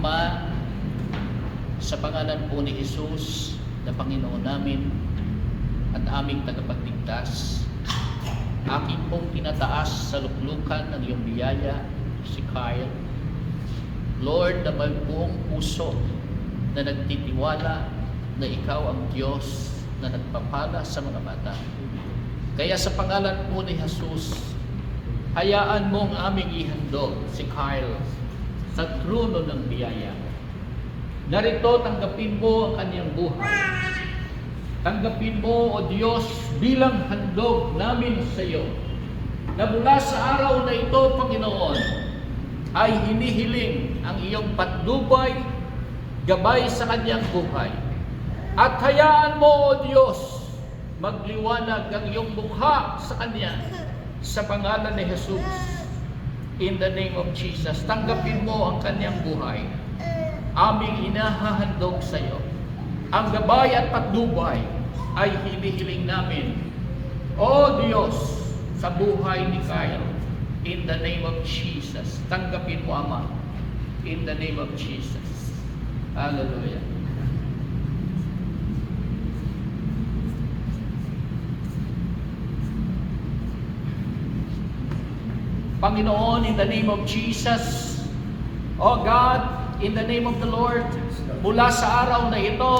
Ama, sa pangalan po ni Jesus na Panginoon namin at aming tagapagligtas, aking pong tinataas sa luklukan ng iyong biyaya, si Kyle. Lord, na may buong puso na nagtitiwala na ikaw ang Diyos na nagpapala sa mga bata. Kaya sa pangalan po ni Jesus, hayaan mong aming ihandog si Kyle sa trono ng biyaya. Narito, tanggapin mo ang kanyang buhay. Tanggapin mo, O Diyos, bilang handog namin sa iyo, na mula sa araw na ito, Panginoon, ay hinihiling ang iyong patnubay, gabay sa kanyang buhay. At hayaan mo, O Diyos, magliwanag ang iyong mukha sa kanya sa pangalan ni Jesus. In the name of Jesus, tanggapin mo ang kanyang buhay. Aming inahahandog sa iyo. Ang gabay at patnubay ay hinihiling namin. O Diyos, sa buhay ni Kyle, in the name of Jesus, tanggapin mo, Ama, in the name of Jesus. Hallelujah. Panginoon, in the name of Jesus, O God, in the name of the Lord, mula sa araw na ito,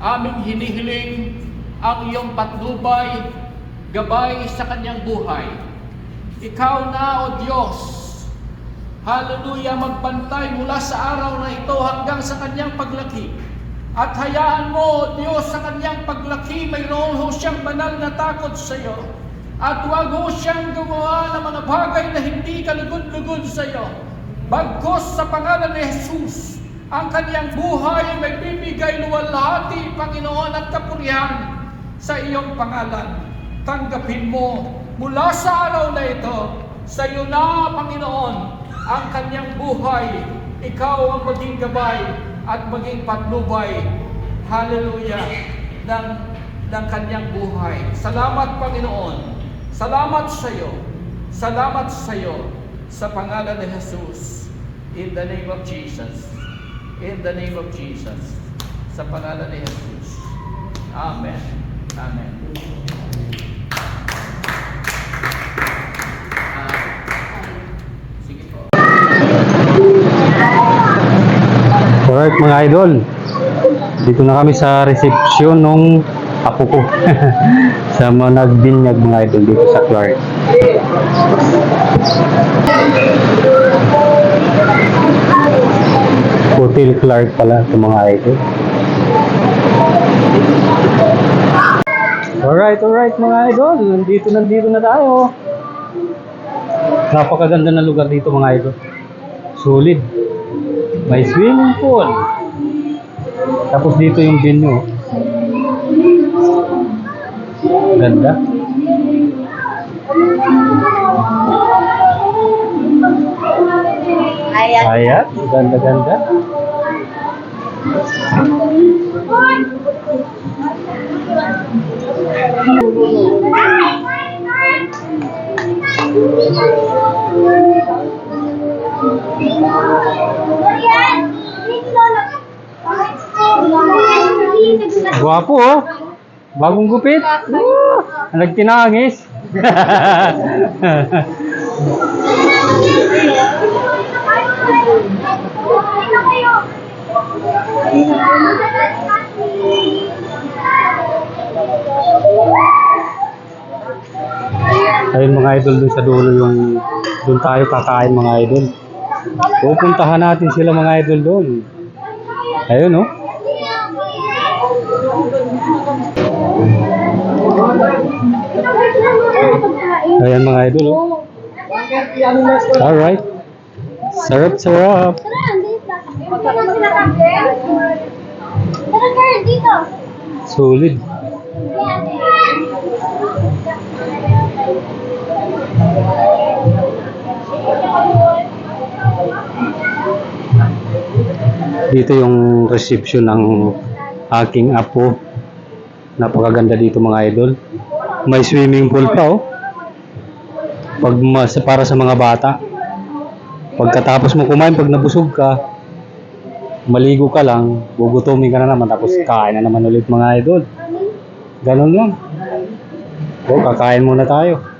aming hinihiling ang iyong patnubay, gabay sa kanyang buhay. Ikaw na, O Diyos, hallelujah, magbantay mula sa araw na ito hanggang sa kanyang paglaki. At hayaan mo, O Diyos, sa kanyang paglaki, mayroon ho siyang banal na takot sa iyo. At huwag ho siyang gumawa ng mga bagay na hindi kalugod-lugod sa iyo. Bagkos sa pangalan ni Jesus, ang kanyang buhay may bibigay luwalhati, Panginoon, at kapurihan sa iyong pangalan. Tanggapin mo mula sa araw na ito, sa iyo na, Panginoon, ang kanyang buhay. Ikaw ang maging gabay at maging patnubay. Hallelujah. Ng, ng kanyang buhay. Salamat, Panginoon. Salamat sa iyo. Salamat sa iyo sa pangalan ni Jesus. In the name of Jesus. In the name of Jesus. Sa pangalan ni Jesus. Amen. Amen. Alright mga idol, dito na kami sa reception nung apo ko. sa mga nagbinyag mga idol dito sa Clark. Hotel Clark pala ito mga idol. Alright, alright mga idol, nandito nandito na tayo. Napakaganda na lugar dito mga idol. Solid. May swimming pool. Tapos dito yung venue. Ganda. Ayan. Ayan, ganda ganda. Gwapo oh. Bagong gupit. Uh, nagtinangis. Ayun mga idol dun sa dulo yung dun tayo kakain mga idol. Pupuntahan natin sila mga idol doon. Ayun oh. Ayan mga idol oh. Alright. Sarap sarap. Solid. Dito yung reception ng aking apo. Napakaganda dito mga idol. May swimming pool pa oh. Pag mas, para sa mga bata. Pagkatapos mo kumain, pag nabusog ka, maligo ka lang, gugutumin ka na naman, tapos kain na naman ulit mga idol. Ganun lang. O, kakain muna tayo.